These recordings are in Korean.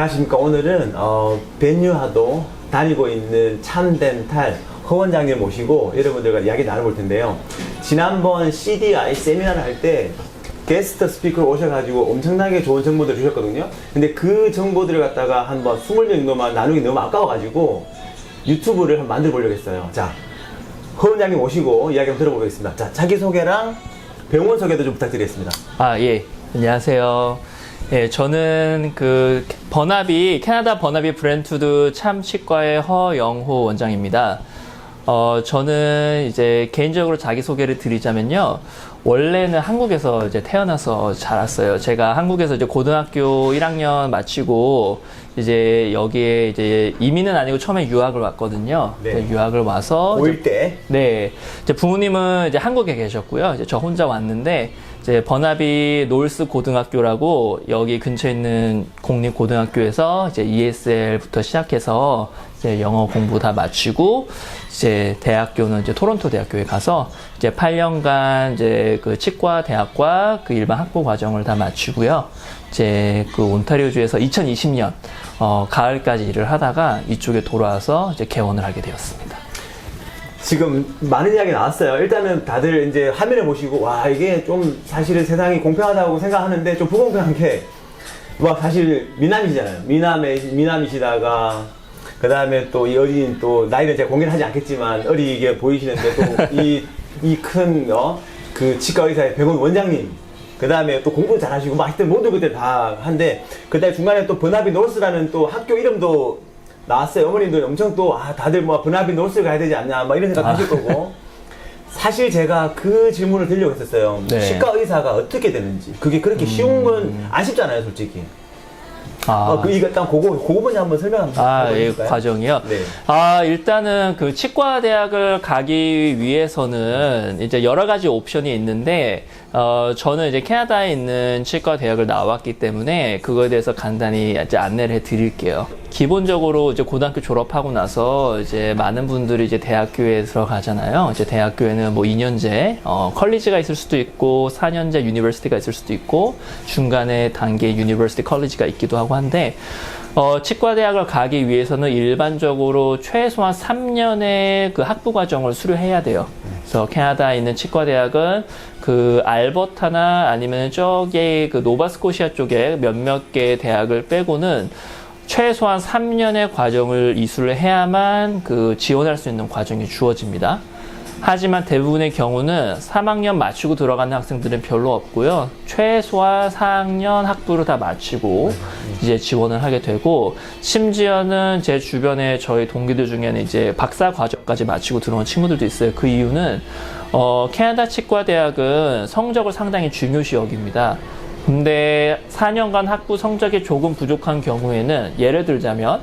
안녕하십니까. 오늘은 어, 벤유하도 다니고 있는 참덴탈 허 원장님 모시고 여러분들과 이야기 나눠볼 텐데요. 지난번 CDI 세미나를 할 때 게스트 스피커로 오셔가지고 엄청나게 좋은 정보들을 주셨거든요. 근데 그 정보들을 갖다가 한번 20명 정도만 나누기 너무 아까워가지고 유튜브를 한번 만들어 보려고 했어요. 자, 허 원장님 모시고 이야기 한번 들어보겠습니다. 자, 자기소개랑 병원 소개도 좀 부탁드리겠습니다. 아, 예. 안녕하세요. 예, 저는 그 버나비, 캐나다 버나비 브랜투드 참치과의 허영호 원장입니다. 어, 저는 이제 개인적으로 자기 소개를 드리자면요. 원래는 한국에서 이제 태어나서 자랐어요. 제가 한국에서 이제 고등학교 1학년 마치고 이제 여기에 이제 이민은 아니고 처음에 유학을 왔거든요. 네. 유학을 와서 올 때. 네. 이제 부모님은 이제 한국에 계셨고요. 이제 저 혼자 왔는데, 이제 버나비 놀스 고등학교라고 여기 근처에 있는 공립 고등학교에서 이제 ESL부터 시작해서 이제 영어 공부 다 마치고, 이제 대학교는 이제 토론토 대학교에 가서 이제 8년간 이제 그 치과 대학과 그 일반 학부 과정을 다 마치고요. 이제 그 온타리오주에서 2020년 어, 가을까지 일을 하다가 이쪽에 돌아와서 이제 개원을 하게 되었습니다. 지금 많은 이야기 나왔어요. 일단은 다들 이제 화면을 보시고 와 이게 좀 사실은 세상이 공평하다고 생각하는데 좀 불공평한 게와 사실 미남이시잖아요. 미남에 미남이시다가 그 다음에 또 이 어린 또 나이는 제가 공개를 하지 않겠지만 어리게 보이시는데 또 이 이큰어그 치과 의사의 병원 원장님 그 다음에 또 공부 잘하시고 막 하여튼 모든 것들 다 한데 그다음에 중간에 또 버나비 노스라는 또 학교 이름도 나왔어요. 어머님들 엄청 또, 아, 다들 뭐, 버나비 노스 가야 되지 않냐, 막 이런 생각 아. 하실 거고. 사실 제가 그 질문을 드리려고 했었어요. 네. 음. 치과 의사가 어떻게 되는지. 그게 그렇게 쉬운 건 안 쉽잖아요, 솔직히. 아, 어, 그, 이거 딱 그거, 그거 먼저 한번 설명 아, 예? 과정이요? 네. 아, 일단은 그 치과 대학을 가기 위해서는 이제 여러 가지 옵션이 있는데, 어, 저는 이제 캐나다에 있는 치과 대학을 나왔기 때문에 그거에 대해서 간단히 이제 안내를 해 드릴게요. 기본적으로 이제 고등학교 졸업하고 나서 이제 많은 분들이 이제 대학교에 들어가잖아요. 이제 대학교에는 뭐 2년제, 어, 컬리지가 있을 수도 있고, 4년제 유니버시티가 있을 수도 있고, 중간에 단계 유니버시티 컬리지가 있기도 하고 한데, 어, 치과대학을 가기 위해서는 일반적으로 최소한 3년의 그 학부 과정을 수료해야 돼요. 그래서 캐나다에 있는 치과 대학은 그 알버타나 아니면 저기 그 노바스코시아 쪽에 몇몇 개 대학을 빼고는 최소한 3년의 과정을 이수를 해야만 그 지원할 수 있는 과정이 주어집니다. 하지만 대부분의 경우는 3학년 마치고 들어가는 학생들은 별로 없고요. 최소한 4학년 학부를 다 마치고 이제 지원을 하게 되고 심지어는 제 주변에 저희 동기들 중에는 이제 박사 과정까지 마치고 들어온 친구들도 있어요. 그 이유는 어, 캐나다 치과 대학은 성적을 상당히 중요시 여깁니다. 근데 4년간 학부 성적이 조금 부족한 경우에는 예를 들자면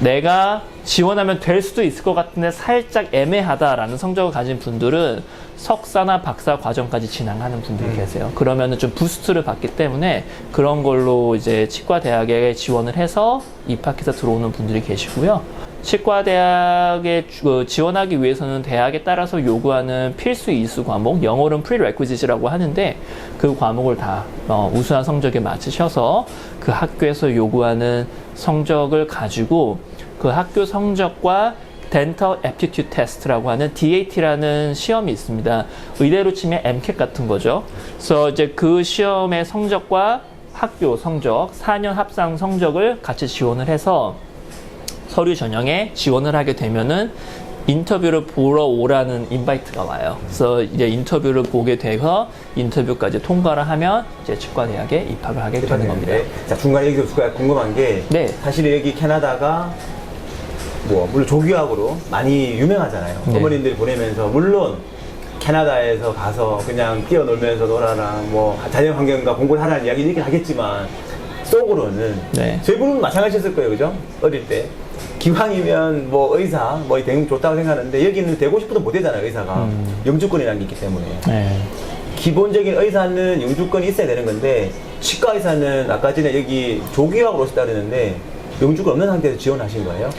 내가 지원하면 될 수도 있을 것 같은데 살짝 애매하다라는 성적을 가진 분들은 석사나 박사 과정까지 진행하는 분들이 계세요. 그러면은 좀 부스트를 받기 때문에 그런 걸로 이제 치과 대학에 지원을 해서 입학해서 들어오는 분들이 계시고요. 치과 대학에 주- 그 지원하기 위해서는 대학에 따라서 요구하는 필수 이수 과목, 영어로는 prerequisite라고 하는데 그 과목을 다 어, 우수한 성적에 맞추셔서 그 학교에서 요구하는 성적을 가지고 그 학교 성적과 Dental Aptitude Test라고 하는 DAT라는 시험이 있습니다. 의대로 치면 MCAT 같은 거죠. 그래서 이제 그 시험의 성적과 학교 성적, 4년 합상 성적을 같이 지원을 해서 서류 전형에 지원을 하게 되면은 인터뷰를 보러 오라는 인바이트가 와요. 그래서 이제 인터뷰를 보게 돼서 인터뷰까지 통과를 하면 이제 치과 대학에 입학을 하게 되는 겁니다. 네. 자, 중간에 여기 제가 궁금한 게. 네. 사실 여기 캐나다가 뭐, 물론 조교학으로 많이 유명하잖아요. 네. 어머님들이 보내면서, 물론 캐나다에서 가서 그냥 뛰어놀면서 놀아라, 뭐, 자연 환경과 공부를 하라는 이야기는 있긴 하겠지만, 속으로는. 네. 저희 분은 마찬가지였을 거예요, 그죠? 어릴 때. 기왕이면 뭐 의사, 뭐 되면 좋다고 생각하는데, 여기는 되고 싶어도 못 되잖아요, 의사가. 음. 영주권이라는 게 있기 때문에. 네. 기본적인 의사는 영주권이 있어야 되는 건데 치과 의사는 아까 전에 여기 조기학으로 오셨다 그랬는데 영주권 없는 상태에서 지원하신 거예요?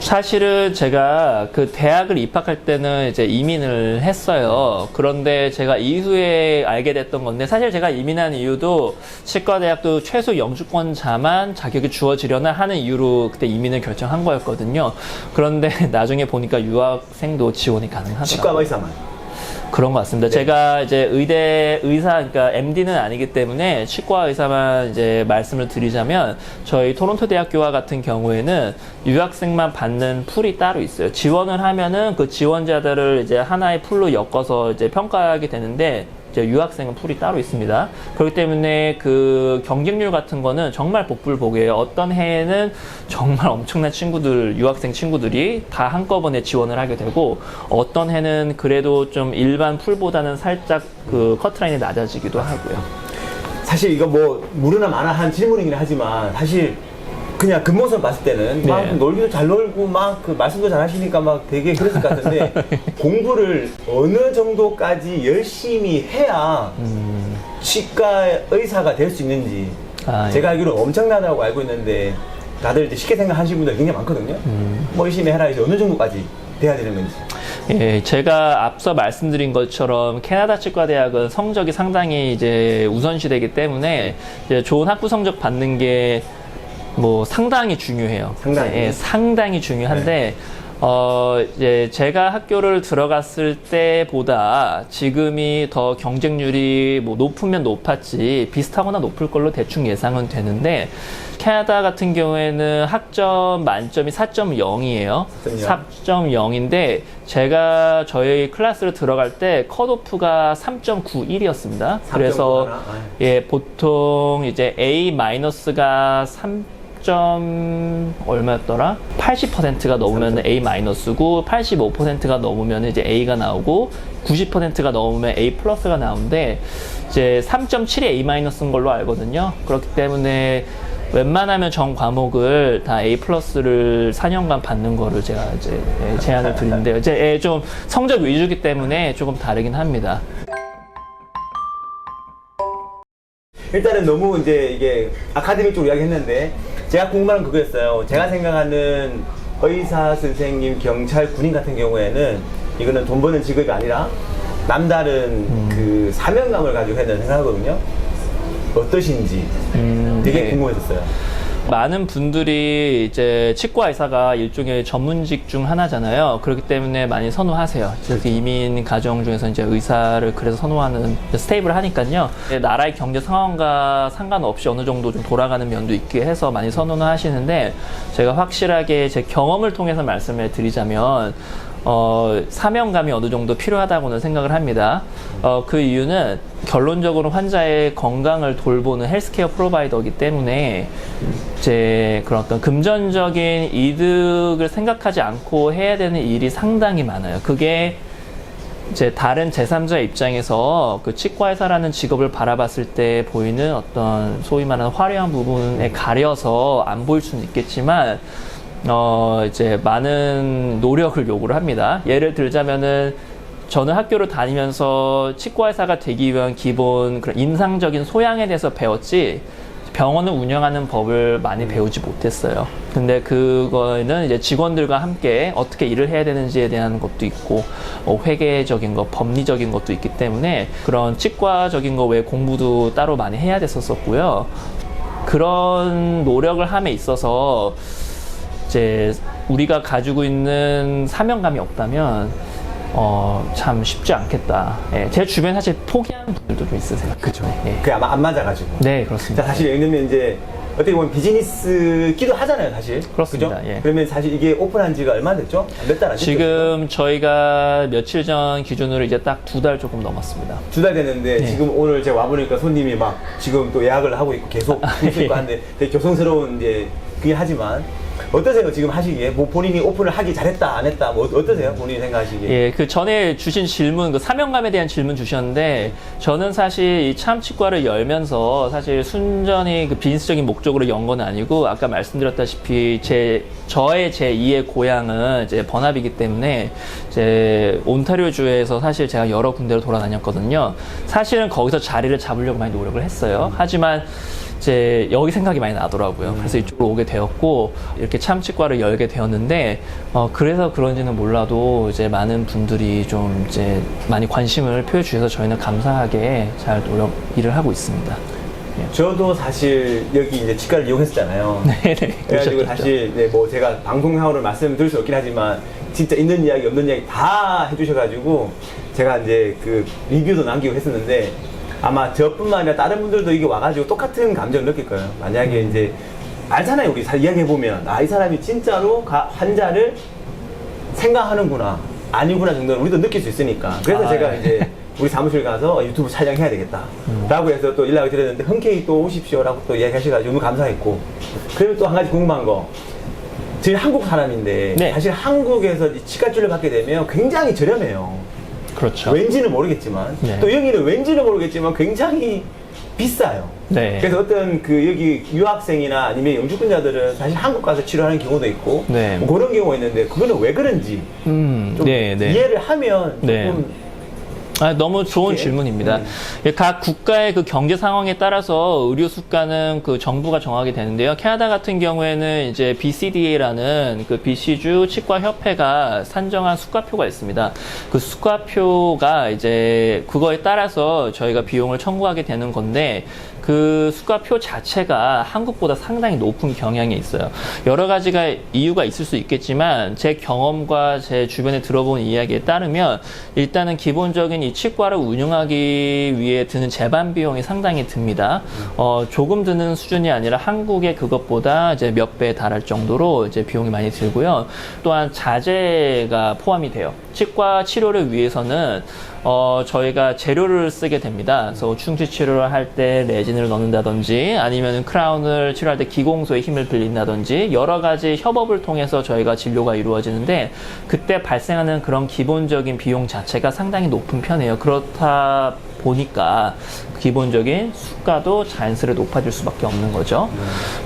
사실은 제가 그 대학을 입학할 때는 이제 이민을 했어요. 그런데 제가 이후에 알게 됐던 건데 사실 제가 이민한 이유도 치과대학도 최소 영주권자만 자격이 주어지려나 하는 이유로 그때 이민을 결정한 거였거든요. 그런데 나중에 보니까 유학생도 지원이 가능하더라고요. 치과 의사만. 그런 것 같습니다. 네. 제가 이제 의대 의사, 그러니까 MD는 아니기 때문에 치과 의사만 이제 말씀을 드리자면 저희 토론토 대학교와 같은 경우에는 유학생만 받는 풀이 따로 있어요. 지원을 하면은 그 지원자들을 이제 하나의 풀로 엮어서 이제 평가하게 되는데 유학생은 풀이 따로 있습니다. 그렇기 때문에 그 경쟁률 같은 거는 정말 복불복이에요. 어떤 해에는 정말 엄청난 친구들, 유학생 친구들이 다 한꺼번에 지원을 하게 되고 어떤 해는 그래도 좀 일반 풀보다는 살짝 그 커트라인이 낮아지기도 하고요. 사실 이거 뭐 무르나 마나 한 질문이긴 하지만 사실 그냥 겉모습 봤을 때는 막 네. 놀기도 잘 놀고 막 그 말씀도 잘 하시니까 막 되게 그랬을 것 같은데 공부를 어느 정도까지 열심히 해야 치과 의사가 될 수 있는지 아, 예. 제가 알기로 엄청나다고 알고 있는데 다들 이제 쉽게 생각하시는 분들 굉장히 많거든요. 음. 뭐 열심히 해라 이제 어느 정도까지 돼야 되는 건지. 예, 제가 앞서 말씀드린 것처럼 캐나다 치과대학은 성적이 상당히 이제 우선시되기 때문에 이제 좋은 학부 성적 받는 게 뭐 상당히 중요해요. 상당히. 예, 상당히 중요한데 어 이제 제가 학교를 들어갔을 때보다 지금이 더 경쟁률이 뭐 높으면 높았지 비슷하거나 높을 걸로 대충 예상은 되는데 캐나다 같은 경우에는 학점 만점이 4.0이에요. 4.0 인데 제가 저희 클래스를 들어갈 때 컷오프가 3.91이었습니다. 그래서 3.91. 예, 보통 이제 A 마이너스가 3 점 얼마였더라? 80%가 넘으면 A 마이너스고 85%가 넘으면 이제 A가 나오고 90%가 넘으면 A 플러스가 나오는데 이제 3.7이 A 마이너스인 걸로 알거든요. 그렇기 때문에 웬만하면 전 과목을 다 A 플러스를 4년간 받는 거를 제가 이제 예, 제안을 드리는데요. 이제 예, 좀 성적 위주기 때문에 조금 다르긴 합니다. 일단은 너무 이제 이게 아카데미 쪽 이야기 했는데 제가 궁금한 건 그거였어요. 제가 생각하는 의사 선생님, 경찰, 군인 같은 경우에는 이거는 돈 버는 직업이 아니라 남다른 그 사명감을 가지고 해야 된다고 생각하거든요. 어떠신지 음, 되게 네. 궁금했었어요. 많은 분들이 이제 치과 의사가 일종의 전문직 중 하나잖아요. 그렇기 때문에 많이 선호하세요. 그래서 이민 가정 중에서 이제 의사를 그래서 선호하는 스테이블 하니까요. 나라의 경제 상황과 상관없이 어느 정도 좀 돌아가는 면도 있게 해서 많이 선호는 하시는데 제가 확실하게 제 경험을 통해서 말씀을 드리자면 어, 사명감이 어느 정도 필요하다고는 생각을 합니다. 어, 그 이유는 결론적으로 환자의 건강을 돌보는 헬스케어 프로바이더이기 때문에 이제 그런 어떤 금전적인 이득을 생각하지 않고 해야 되는 일이 상당히 많아요. 그게 이제 다른 제3자 입장에서 그 치과의사라는 직업을 바라봤을 때 보이는 어떤 소위 말하는 화려한 부분에 가려서 안 보일 수는 있겠지만 어 이제 많은 노력을 요구를 합니다. 예를 들자면은 저는 학교를 다니면서 치과의사가 되기 위한 기본 그런 인상적인 소양에 대해서 배웠지 병원을 운영하는 법을 많이 배우지 못했어요. 근데 그거는 이제 직원들과 함께 어떻게 일을 해야 되는지에 대한 것도 있고, 어, 회계적인 것, 법리적인 것도 있기 때문에 그런 치과적인 거 외에 공부도 따로 많이 해야 됐었었고요. 그런 노력을 함에 있어서 이제 우리가 가지고 있는 사명감이 없다면 어, 참 쉽지 않겠다. 예, 제 주변 사실 포기하는 분들도 좀 있으세요. 그죠. 예. 그게 아마 안 맞아가지고. 네, 자, 그렇습니다. 사실 들면 이제 어떻게 보면 비즈니스기도 하잖아요, 사실. 그렇습니다. 그죠? 예. 그러면 사실 이게 오픈한 지가 얼마 됐죠? 몇 달 안 됐죠? 지금 저희가 며칠 전 기준으로 이제 딱 두 달 조금 넘었습니다. 두 달 됐는데 네. 지금 오늘 제가 와보니까 손님이 막 지금 또 예약을 하고 있고 계속 있을 거 한데 되게 교성스러운 이제 그게 하지만 어떠세요 지금 하시기에 뭐 본인이 오픈을 하기 잘했다 안 했다 뭐 어떠세요 본인이 생각하시기에 예, 그 전에 주신 질문, 그 사명감에 대한 질문 주셨는데, 저는 사실 이 참치과를 열면서 사실 순전히 그 비즈니스적인 목적으로 연 건 아니고, 아까 말씀드렸다시피 제, 저의 제 2의 고향은 이제 번합이기 때문에, 이제 온타리오 주에서 사실 제가 여러 군데를 돌아다녔거든요. 사실은 거기서 자리를 잡으려고 많이 노력을 했어요. 하지만, 이제 여기 생각이 많이 나더라고요. 그래서 이쪽으로 오게 되었고 이렇게 참치과를 열게 되었는데 어, 그래서 그런지는 몰라도 이제 많은 분들이 좀 이제 많이 관심을 표해 주셔서 저희는 감사하게 잘 노력 일을 하고 있습니다. 저도 사실 여기 이제 치과를 이용했었잖아요. 네네. 그래가지고 그러셨겠죠. 사실 네, 뭐 제가 방송상으로 말씀드릴 수 없긴 하지만 진짜 있는 이야기 없는 이야기 다 해주셔가지고 제가 이제 그 리뷰도 남기고 했었는데 아마 저뿐만 아니라 다른 분들도 이게 와가지고 똑같은 감정을 느낄 거예요. 만약에 이제 알잖아요. 우리 이야기해 보면 아 이 사람이 진짜로 가- 환자를 생각하는구나 아니구나 정도는 우리도 느낄 수 있으니까 그래서 아, 제가 네. 이제 우리 사무실 가서 유튜브 촬영해야 되겠다 라고 해서 또 연락을 드렸는데 흔쾌히 또 오십시오 라고 또 이야기하셔가지고 너무 감사했고 그리고 또 한 가지 궁금한 거 저희 한국 사람인데 네. 사실 한국에서 이 치과줄을 받게 되면 굉장히 저렴해요 그렇죠. 왠지는 모르겠지만 네. 또 여기는 왠지는 모르겠지만 굉장히 비싸요 네. 그래서 어떤 그 여기 유학생이나 아니면 영주권자들은 사실 한국 가서 치료하는 경우도 있고 네. 뭐 그런 경우가 있는데 그거는 왜 그런지 음, 좀 네, 네. 이해를 하면 네. 조금 아, 너무 좋은 쉽게? 질문입니다. 음. 예, 각 국가의 그 경제 상황에 따라서 의료 수가는 그 정부가 정하게 되는데요. 캐나다 같은 경우에는 이제 BCDA라는 그 BC주 치과 협회가 산정한 수가표가 있습니다. 그 수가표가 이제 그거에 따라서 저희가 비용을 청구하게 되는 건데 그 수가표 자체가 한국보다 상당히 높은 경향이 있어요. 여러 가지가 이유가 있을 수 있겠지만 제 경험과 제 주변에 들어본 이야기에 따르면 일단은 기본적인 이 치과를 운영하기 위해 드는 재반 비용이 상당히 듭니다. 어, 조금 드는 수준이 아니라 한국의 그것보다 이제 몇 배에 달할 정도로 이제 비용이 많이 들고요. 또한 자재가 포함이 돼요. 치과 치료를 위해서는 어, 저희가 재료를 쓰게 됩니다. 그래서 충치 치료를 할 때 레진을 넣는다든지 아니면 크라운을 치료할 때 기공소의 힘을 빌린다든지 여러 가지 협업을 통해서 저희가 진료가 이루어지는데 그때 발생하는 그런 기본적인 비용 자체가 상당히 높은 편이에요. 그렇다 보니까 기본적인 수가도 자연스레 높아질 수밖에 없는 거죠.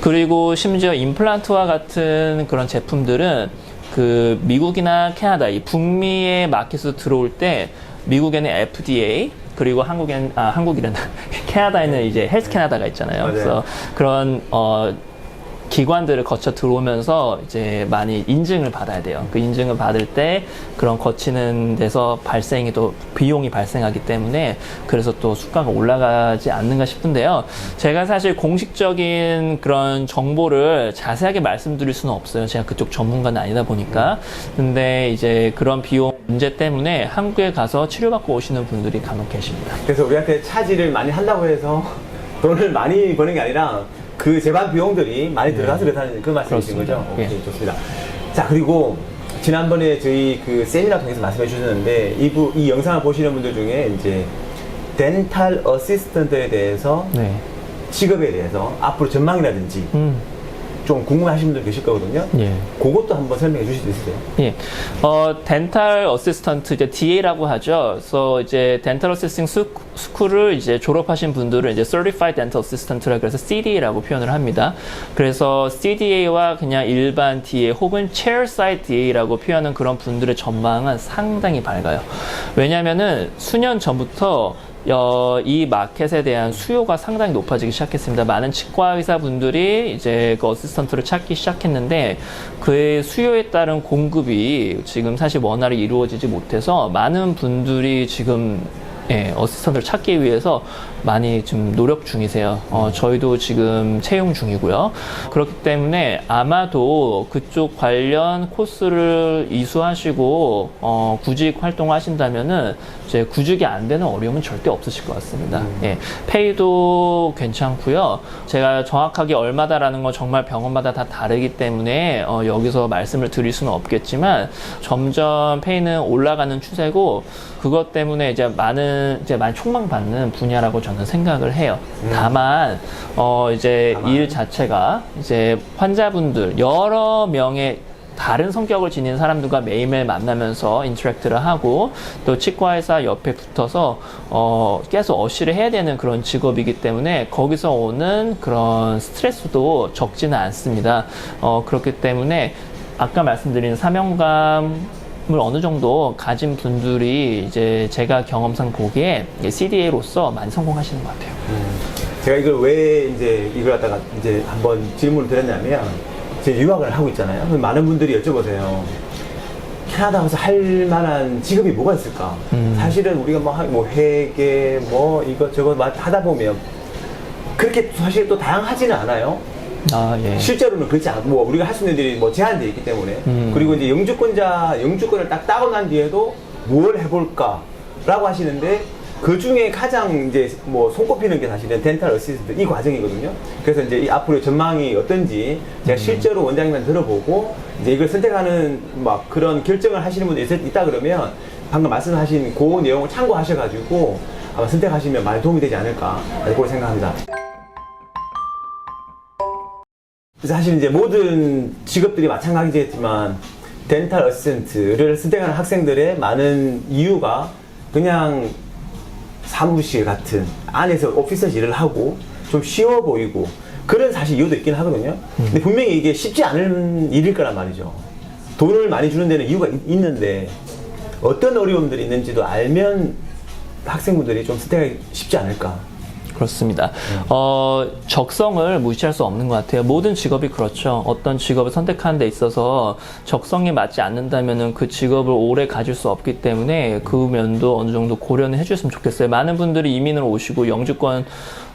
그리고 심지어 임플란트와 같은 그런 제품들은 그 미국이나 캐나다 이 북미의 마켓으로 들어올 때 미국에는 FDA 그리고 한국엔 아 한국이란다 캐나다에는 이제 헬스 캐나다가 있잖아요. 맞아요. 그래서 그런 어 기관들을 거쳐 들어오면서 이제 많이 인증을 받아야 돼요. 그 인증을 받을 때 그런 거치는 데서 발생이 또 비용이 발생하기 때문에 그래서 또 수가가 올라가지 않는가 싶은데요. 제가 사실 공식적인 그런 정보를 자세하게 말씀드릴 수는 없어요. 제가 그쪽 전문가는 아니다 보니까. 근데 이제 그런 비용 문제 때문에 한국에 가서 치료받고 오시는 분들이 간혹 계십니다. 그래서 우리한테 차지를 많이 한다고 해서 돈을 많이 버는 게 아니라 그 재반 비용들이 많이 들어가서 그렇다는 그 말씀이신 네. 그렇습니다. 거죠? 오케이, 예. 좋습니다. 자, 그리고 지난번에 저희 그 세미나 통해서 말씀해 주셨는데 이, 부, 이 영상을 보시는 분들 중에 이제 덴탈 어시스턴트에 대해서 네. 직업에 대해서 앞으로 전망이라든지 음. 좀 궁금하신 분들 계실 거거든요. 예. 그것도 한번 설명해 주실 수 있으세요? 예. 어, 덴탈 어시스턴트, 이제 DA라고 하죠. 그래서 이제 덴탈 어시스팅 스쿨을 이제 졸업하신 분들은 이제 Certified Dental Assistant라 그래서 CDA라고 표현을 합니다. 그래서 CDA와 그냥 일반 DA 혹은 Chairside DA라고 표현하는 그런 분들의 전망은 상당히 밝아요. 왜냐면은 수년 전부터 어, 이 마켓에 대한 수요가 상당히 높아지기 시작했습니다. 많은 치과 의사분들이 이제 그 어시스턴트를 찾기 시작했는데 그의 수요에 따른 공급이 지금 사실 원활히 이루어지지 못해서 많은 분들이 지금 예, 어시스턴트를 찾기 위해서 많이 좀 노력 중이세요. 어, 저희도 지금 채용 중이고요. 그렇기 때문에 아마도 그쪽 관련 코스를 이수하시고 어, 구직 활동하신다면은 이제 구직이 안 되는 어려움은 절대 없으실 것 같습니다. 예, 페이도 괜찮고요. 제가 정확하게 얼마다라는 건 정말 병원마다 다 다르기 때문에 어, 여기서 말씀을 드릴 수는 없겠지만 점점 페이는 올라가는 추세고 그것 때문에 이제 많은 이제 많이 촉망받는 분야라고 저는 생각을 해요. 다만 어 이제 다만. 일 자체가 이제 환자분들 여러 명의 다른 성격을 지닌 사람들과 매일매일 만나면서 인터랙트를 하고 또 치과 의사 옆에 붙어서 어 계속 어시를 해야 되는 그런 직업이기 때문에 거기서 오는 그런 스트레스도 적지는 않습니다. 어 그렇기 때문에 아까 말씀드린 사명감 을 어느 정도 가진 분들이 이제 제가 경험상 보기에 CDA로서 많이 성공하시는 것 같아요. 제가 이걸 왜 이제 이걸 갖다가 이제 한번 질문을 드렸냐면 제 유학을 하고 있잖아요. 많은 분들이 여쭤보세요. 캐나다 가서 할 만한 직업이 뭐가 있을까? 사실은 우리가 뭐, 하- 뭐 회계 뭐 이것저것 막 하다 보면 그렇게 사실 또 다양하지는 않아요. 아, 예. 실제로는 그렇지 않고 뭐 우리가 할 수 있는 일이 뭐 제한되어 있기 때문에 그리고 이제 영주권자 영주권을 딱 따고 난 뒤에도 뭘 해볼까라고 하시는데 그 중에 가장 이제 뭐 손꼽히는 게 사실은 덴탈 어시스트 이 과정이거든요. 그래서 이제 이 앞으로 전망이 어떤지 제가 실제로 원장님한테 들어보고 이제 이걸 선택하는 막 그런 결정을 하시는 분들이 있- 있다 그러면 방금 말씀하신 그 내용을 참고하셔가지고 아마 선택하시면 많이 도움이 되지 않을까 그렇게 생각합니다. 사실 이제 모든 직업들이 마찬가지겠지만 덴탈 어시스턴트를 선택하는 학생들의 많은 이유가 그냥 사무실 같은 안에서 오피스 일을 하고 좀 쉬워 보이고 그런 사실 이유도 있긴 하거든요. 근데 분명히 이게 쉽지 않은 일일 거란 말이죠. 돈을 많이 주는 데는 이유가 있- 있는데 어떤 어려움들이 있는지도 알면 학생분들이 좀 선택하기 쉽지 않을까. 그렇습니다. 어, 적성을 무시할 수 없는 것 같아요. 모든 직업이 그렇죠. 어떤 직업을 선택하는 데 있어서 적성에 맞지 않는다면은 그 직업을 오래 가질 수 없기 때문에 그 면도 어느 정도 고려는 해주셨으면 좋겠어요. 많은 분들이 이민을 오시고 영주권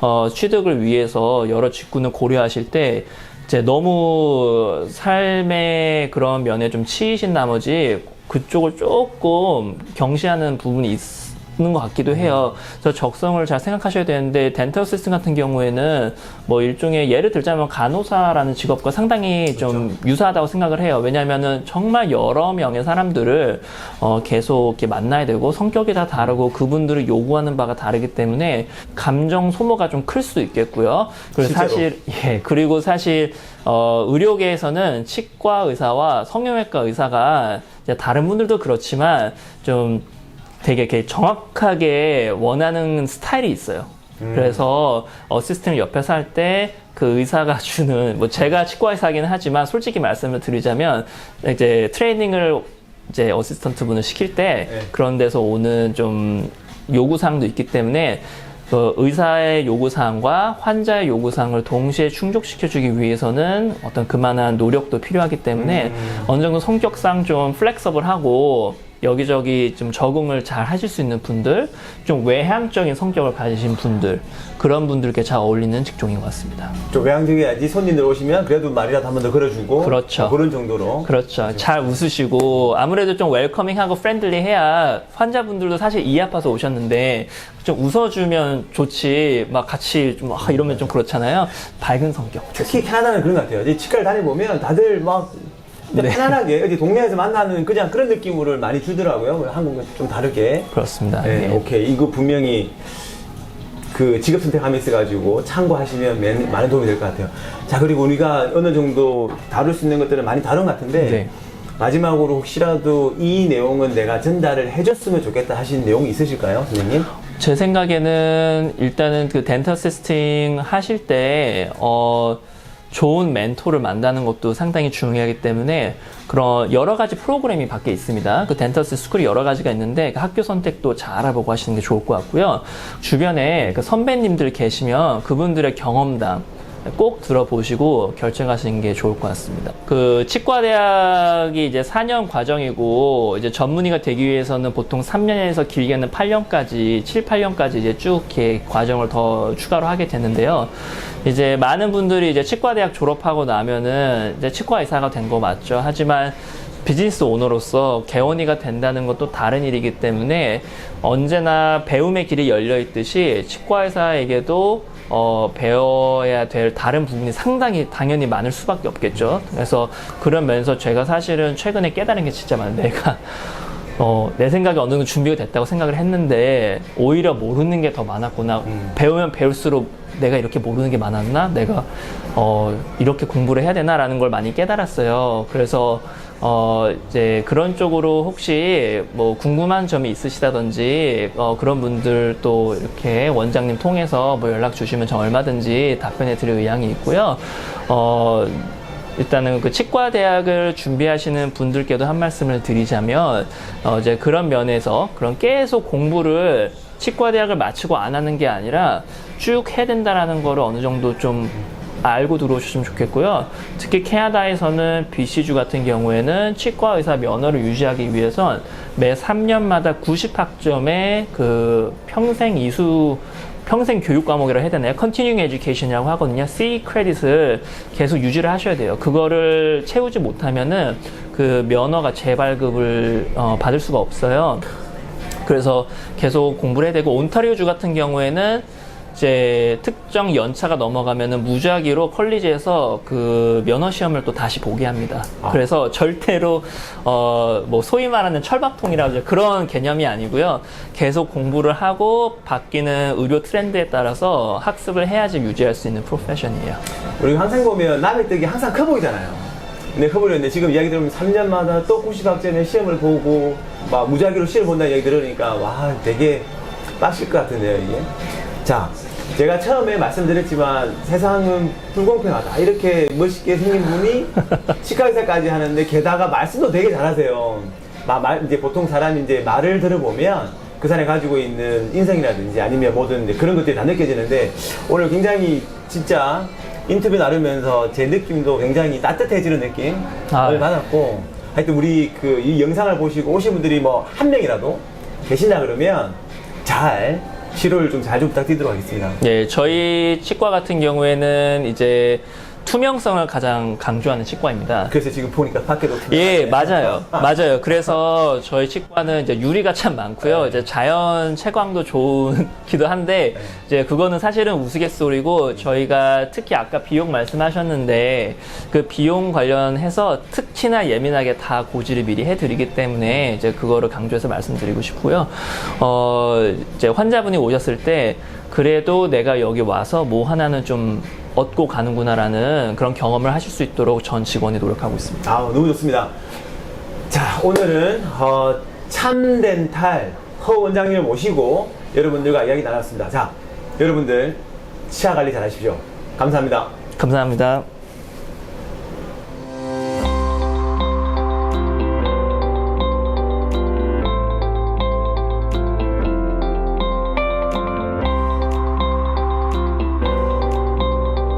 어, 취득을 위해서 여러 직군을 고려하실 때 이제 너무 삶의 그런 면에 좀 치이신 나머지 그쪽을 조금 경시하는 부분이 있. 있는 것 같기도 해요. 그래서 적성을 잘 생각하셔야 되는데 덴탈 시스템 같은 경우에는 뭐 일종의 예를 들자면 간호사라는 직업과 상당히 좀 유사하다고 생각을 해요. 왜냐하면은 정말 여러 명의 사람들을 어 계속 이렇게 만나야 되고 성격이 다 다르고 그분들을 요구하는 바가 다르기 때문에 감정 소모가 좀 클 수 있겠고요. 그리고 실제로. 사실 예 그리고 사실 어 의료계에서는 치과 의사와 성형외과 의사가 이제 다른 분들도 그렇지만 좀 되게 이렇게 정확하게 원하는 스타일이 있어요. 그래서 어시스턴트 옆에서 할 때 그 의사가 주는 뭐 제가 치과 의사기는 하지만 솔직히 말씀을 드리자면 이제 트레이닝을 이제 어시스턴트 분을 시킬 때 네. 그런 데서 오는 좀 요구 사항도 있기 때문에 그 의사의 요구사항과 환자의 요구사항을 동시에 충족시켜주기 위해서는 어떤 그만한 노력도 필요하기 때문에 어느 정도 성격상 좀 플렉서블하고 여기저기 좀 적응을 잘 하실 수 있는 분들, 좀 외향적인 성격을 가지신 분들, 그런 분들께 잘 어울리는 직종인 것 같습니다. 좀 외향적이야지 손님들 오시면 그래도 말이라도 한 번 더 걸어주고 그렇죠. 뭐 그런 정도로 그렇죠. 잘 웃으시고 아무래도 좀 웰커밍하고 프렌들리 해야 환자분들도 사실 이 아파서 오셨는데 좀 웃어주면 좋지 막 같이 좀 아, 이러면 좀 그렇잖아요. 밝은 성격. 특히 캐나다는 그런 것 같아요. 이제 치과를 다니보면 다들 막 네. 편안하게 어디 동네에서 만나는 그냥 그런 느낌을 많이 주더라고요. 한국은 좀 다르게. 그렇습니다. 네, 예. 오케이. 이거 분명히 그 직업 선택함에 있어가지고 참고하시면 맨- 많은 도움이 될 것 같아요. 자, 그리고 우리가 어느 정도 다룰 수 있는 것들은 많이 다룬 것 같은데 네. 마지막으로 혹시라도 이 내용은 내가 전달을 해줬으면 좋겠다 하신 내용이 있으실까요, 선생님? 제 생각에는 일단은 그 덴탈 시스팅 하실 때, 어, 좋은 멘토를 만나는 것도 상당히 중요하기 때문에 그런 여러 가지 프로그램이 밖에 있습니다. 그 덴탈스 스쿨이 여러 가지가 있는데 그 학교 선택도 잘 알아보고 하시는 게 좋을 것 같고요. 주변에 그 선배님들 계시면 그분들의 경험담 꼭 들어보시고 결정하시는 게 좋을 것 같습니다. 그 치과 대학이 이제 4년 과정이고 이제 전문의가 되기 위해서는 보통 3년에서 길게는 8년까지 7, 8년까지 이제 쭉 이렇게 과정을 더 추가로 하게 되는데요. 이제 많은 분들이 이제 치과 대학 졸업하고 나면은 이제 치과 의사가 된 거 맞죠. 하지만 비즈니스 오너로서 개원이가 된다는 것도 다른 일이기 때문에 언제나 배움의 길이 열려 있듯이 치과 의사에게도 어, 배워야 될 다른 부분이 상당히 당연히 많을 수밖에 없겠죠. 그래서 그런 면에서 제가 사실은 최근에 깨달은 게 진짜 많아요. 내가 어, 내 생각에 어느 정도 준비가 됐다고 생각을 했는데 오히려 모르는 게 더 많았구나. 배우면 배울수록 내가 이렇게 모르는 게 많았나? 내가 어, 이렇게 공부를 해야 되나라는 걸 많이 깨달았어요. 그래서 어, 이제 그런 쪽으로 혹시 뭐 궁금한 점이 있으시다든지 어, 그런 분들 또 이렇게 원장님 통해서 뭐 연락 주시면 저 얼마든지 답변해 드릴 의향이 있고요. 어, 일단은 그 치과 대학을 준비하시는 분들께도 한 말씀을 드리자면 어 이제 그런 면에서 그런 계속 공부를 치과 대학을 마치고 안 하는 게 아니라 쭉 해야 된다라는 거를 어느 정도 좀 알고 들어오셨으면 좋겠고요. 특히 캐나다에서는 BC주 같은 경우에는 치과 의사 면허를 유지하기 위해선 매 3년마다 90학점의 그 평생 이수 평생 교육 과목이라고 해야 되나요? Continuing Education이라고 하거든요. C 크레딧을 계속 유지를 하셔야 돼요. 그거를 채우지 못하면은 그 면허가 재발급을 어, 받을 수가 없어요. 그래서 계속 공부를 해야 되고 온타리오주 같은 경우에는 이제 특정 연차가 넘어가면은 무작위로 컬리지에서 그 면허 시험을 또 다시 보게 합니다. 아. 그래서 절대로 어 뭐 소위 말하는 철밥통이라고. 그런 개념이 아니고요. 계속 공부를 하고 바뀌는 의료 트렌드에 따라서 학습을 해야지 유지할 수 있는 프로페션이에요. 우리 항상 보면 남의 떡이 항상 커 보이잖아요. 근데 커 보이는데 지금 이야기 들으면 3년마다 또 90학점의 시험을 보고 막 무작위로 시험 본다는 이야기 들으니까 와 되게 빡실 것 같은데요 이게. 자 제가 처음에 말씀드렸지만 세상은 불공평하다 이렇게 멋있게 생긴 분이 치과의사까지 하는데 게다가 말씀도 되게 잘하세요. 마- 말, 이제 보통 사람이 이제 말을 들어보면 그 사람이 가지고 있는 인성이라든지 아니면 뭐든 그런 것들이 다 느껴지는데 오늘 굉장히 진짜 인터뷰 나누면서 제 느낌도 굉장히 따뜻해지는 느낌을 아. 받았고 하여튼 우리 그 이 영상을 보시고 오신 분들이 뭐 한 명이라도 계신다 그러면 잘 치료를 좀 잘 좀 부탁드리도록 하겠습니다. 예, 저희 치과 같은 경우에는 이제 투명성을 가장 강조하는 치과입니다. 그래서 지금 보니까 밖에도 예, 맞아요. 맞아요. 그래서 저희 치과는 이제 유리가 참 많고요. 이제 자연 채광도 좋기도 한데, 이제 그거는 사실은 우스갯소리고, 저희가 특히 아까 비용 말씀하셨는데, 그 비용 관련해서 특히나 예민하게 다 고지를 미리 해드리기 때문에, 이제 그거를 강조해서 말씀드리고 싶고요. 어, 이제 환자분이 오셨을 때, 그래도 내가 여기 와서 뭐 하나는 좀 얻고 가는구나라는 그런 경험을 하실 수 있도록 전 직원이 노력하고 있습니다. 아 너무 좋습니다. 자 오늘은 어, 참덴탈 허 원장님을 모시고 여러분들과 이야기 나눴습니다. 자 여러분들 치아 관리 잘하십시오. 감사합니다. 감사합니다.